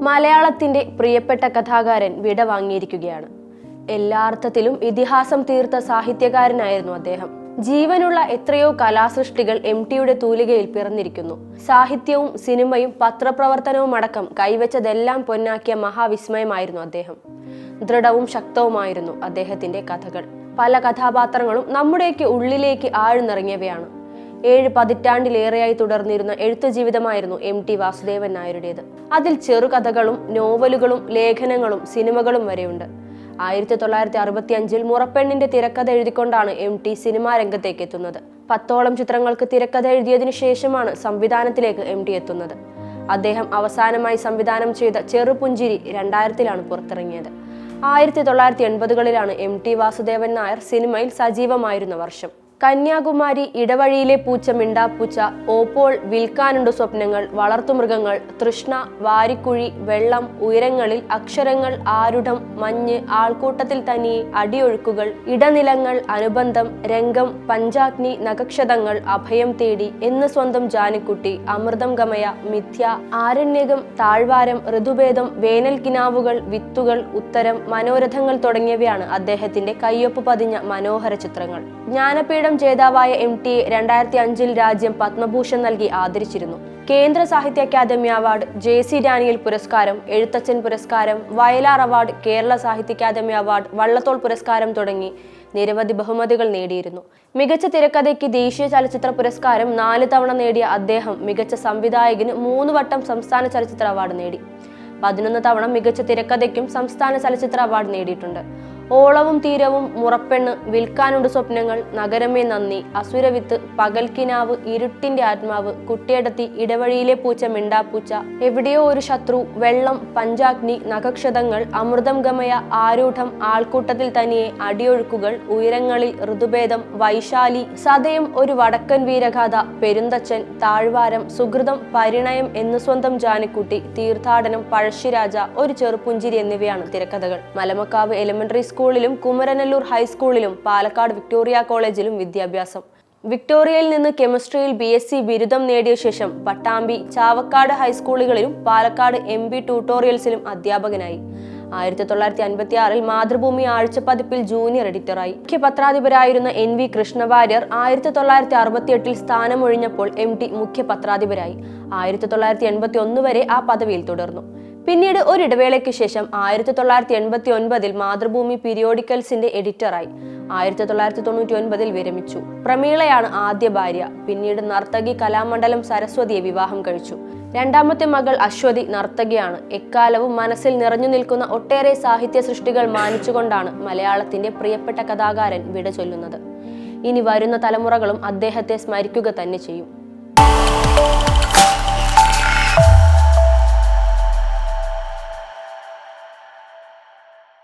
മലയാളത്തിന്റെ പ്രിയപ്പെട്ട കഥാകാരൻ വിട വാങ്ങിയിരിക്കുകയാണ്. എല്ലാ അർത്ഥത്തിലും ഇതിഹാസം തീർത്ത സാഹിത്യകാരനായിരുന്നു അദ്ദേഹം. ജീവനുള്ള എത്രയോ കലാസൃഷ്ടികൾ എം ടിയുടെ തൂലികയിൽ പിറന്നിരിക്കുന്നു. സാഹിത്യവും സിനിമയും പത്രപ്രവർത്തനവും അടക്കം കൈവച്ചതെല്ലാം പൊന്നാക്കിയ മഹാവിസ്മയമായിരുന്നു അദ്ദേഹം. ദൃഢവും ശക്തവുമായിരുന്നു അദ്ദേഹത്തിന്റെ കഥകൾ. പല കഥാപാത്രങ്ങളും നമ്മുടെയൊക്കെ ഉള്ളിലേക്ക് ആഴ്ന്നിറങ്ങിയവയാണ്. ഏഴ് പതിറ്റാണ്ടിലേറെയായി തുടർന്നിരുന്ന എഴുത്തു ജീവിതമായിരുന്നു എം ടി വാസുദേവൻ നായരുടേത്. അതിൽ ചെറുകഥകളും നോവലുകളും ലേഖനങ്ങളും സിനിമകളും വരെയുണ്ട്. ആയിരത്തി തൊള്ളായിരത്തി അറുപത്തി അഞ്ചിൽ മുറപ്പെണ്ണിന്റെ തിരക്കഥ എഴുതിക്കൊണ്ടാണ് എം ടി സിനിമാ രംഗത്തേക്ക് എത്തുന്നത്. പത്തോളം ചിത്രങ്ങൾക്ക് തിരക്കഥ എഴുതിയതിനു ശേഷമാണ് സംവിധാനത്തിലേക്ക് എം ടി എത്തുന്നത്. അദ്ദേഹം അവസാനമായി സംവിധാനം ചെയ്ത ചെറുപുഞ്ചിരി രണ്ടായിരത്തിലാണ് പുറത്തിറങ്ങിയത്. ആയിരത്തി തൊള്ളായിരത്തി എൺപതുകളിലാണ് എം ടി വാസുദേവൻ നായർ സിനിമയിൽ സജീവമായിരുന്ന വർഷം. കന്യാകുമാരി ഇടവഴിയിലെ പൂച്ച മിണ്ടാപ്പൂച്ച ഓപ്പോൾ വിൽക്കാനുണ്ട് സ്വപ്നങ്ങൾ വളർത്തുമൃഗങ്ങൾ തൃഷ്ണ വാരിക്കുഴി വെള്ളം ഉയരങ്ങളിൽ അക്ഷരങ്ങൾ ആരുഢം മഞ്ഞ് ആൾക്കൂട്ടത്തിൽ തനിയെ അടിയൊഴുക്കുകൾ ഇടനിലങ്ങൾ അനുബന്ധം രംഗം പഞ്ചാഗ്നി നഖക്ഷതങ്ങൾ അഭയം തേടി എന്ന് സ്വന്തം ജാനിക്കുട്ടി അമൃതം ഗമയ മിഥ്യ ആരണ്യകം താഴ്വാരം ഋതുഭേദം വേനൽ കിനാവുകൾ വിത്തുകൾ ഉത്തരം മനോരഥങ്ങൾ തുടങ്ങിയവയാണ് അദ്ദേഹത്തിന്റെ കയ്യൊപ്പ് പതിഞ്ഞ മനോഹര ചിത്രങ്ങൾ. ജ്ഞാനപീഠം ജേതാവായ എം ടി രണ്ടായിരത്തി അഞ്ചിൽ രാജ്യം പത്മഭൂഷൺ നൽകി ആദരിച്ചിരുന്നു. കേന്ദ്ര സാഹിത്യ academy award J C Daniel പുരസ്കാരം എഴുത്തച്ഛൻ പുരസ്കാരം വയലാർ അവാർഡ് കേരള സാഹിത്യ അക്കാദമി അവാർഡ് വള്ളത്തോൾ പുരസ്കാരം തുടങ്ങി നിരവധി ബഹുമതികൾ നേടിയിരുന്നു. മികച്ച തിരക്കഥയ്ക്ക് ദേശീയ ചലച്ചിത്ര പുരസ്കാരം നാല് തവണ നേടിയ അദ്ദേഹം മികച്ച സംവിധായകന് മൂന്ന് വട്ടം സംസ്ഥാന ചലച്ചിത്ര അവാർഡ് നേടി. പതിനൊന്ന് തവണ മികച്ച തിരക്കഥയ്ക്കും സംസ്ഥാന ചലച്ചിത്ര അവാർഡ് നേടിയിട്ടുണ്ട്. ഓളവും തീരവും മുറപ്പെണ്ണ് വിൽക്കാനുണ്ട് സ്വപ്നങ്ങൾ. നഗരമേ നന്ദി. അസുരവിത്ത് പകൽക്കിനാവ് ഇരുട്ടിന്റെ ആത്മാവ്. കുട്ടിയടത്തി ഇടവഴിയിലെ പൂച്ച മിണ്ടാപ്പൂച്ച. എവിടെയോ ഒരു ശത്രു വെള്ളം പഞ്ചാഗ്നി നഖക്ഷതങ്ങൾ അമൃതം ഗമയ ആരൂഢം ആൾക്കൂട്ടത്തിൽ തനിയെ അടിയൊഴുക്കുകൾ ഉയരങ്ങളിൽ ഋതുഭേദം വൈശാലി സതയം ഒരു വടക്കൻ വീരഗാഥ പെരുന്തച്ചൻ താഴ്വാരം സുഹൃതം പരിണയം എന്ന് സ്വന്തം ജാനിക്കുട്ടി തീർത്ഥാടനം പഴശ്ശിരാജ ഒരു ചെറുപുഞ്ചിരി എന്നിവയാണ് തിരക്കഥകൾ. മലമക്കാവ് എലിമെന്ററി സ്കൂളിലും കുമരനല്ലൂർ ഹൈസ്കൂളിലും പാലക്കാട് വിക്ടോറിയ കോളേജിലും വിദ്യാഭ്യാസം. വിക്ടോറിയയിൽ നിന്ന് കെമിസ്ട്രിയിൽ ബി എസ് സി ബിരുദം നേടിയ ശേഷം പട്ടാമ്പി ചാവക്കാട് ഹൈസ്കൂളുകളിലും പാലക്കാട് എം ബി ട്യൂട്ടോറിയൽസിലും അധ്യാപകനായി. ആയിരത്തി തൊള്ളായിരത്തി അൻപത്തി ആറിൽ മാതൃഭൂമി ആഴ്ചപ്പതിപ്പിൽ ജൂനിയർ എഡിറ്ററായി. മുഖ്യ പത്രാധിപരായിരുന്ന എൻ വി കൃഷ്ണവാര്യർ ആയിരത്തി തൊള്ളായിരത്തി അറുപത്തി എട്ടിൽ സ്ഥാനമൊഴിഞ്ഞപ്പോൾ എം ടി മുഖ്യ പത്രാധിപരായി. ആയിരത്തി തൊള്ളായിരത്തി എൺപത്തി ഒന്ന് വരെ ആ പദവിയിൽ തുടർന്നു. പിന്നീട് ഒരിടവേളയ്ക്ക് ശേഷം ആയിരത്തി തൊള്ളായിരത്തി എൺപത്തി ഒൻപതിൽ മാതൃഭൂമി പീരിയോഡിക്കൽസിന്റെ എഡിറ്ററായി. ആയിരത്തി തൊള്ളായിരത്തി തൊണ്ണൂറ്റി ഒൻപതിൽ വിരമിച്ചു. പ്രമീളയാണ് ആദ്യ ഭാര്യ. പിന്നീട് നർത്തകി കലാമണ്ഡലം സരസ്വതിയെ വിവാഹം കഴിച്ചു. രണ്ടാമത്തെ മകൾ അശ്വതി നർത്തകിയാണ്. എക്കാലവും മനസ്സിൽ നിറഞ്ഞു നിൽക്കുന്ന ഒട്ടേറെ സാഹിത്യ സൃഷ്ടികൾ മാനിച്ചുകൊണ്ടാണ് മലയാളത്തിന്റെ പ്രിയപ്പെട്ട കഥാകാരൻ വിട ചൊല്ലുന്നത്. ഇനി വരുന്ന തലമുറകളും അദ്ദേഹത്തെ സ്മരിക്കുക തന്നെ ചെയ്യും.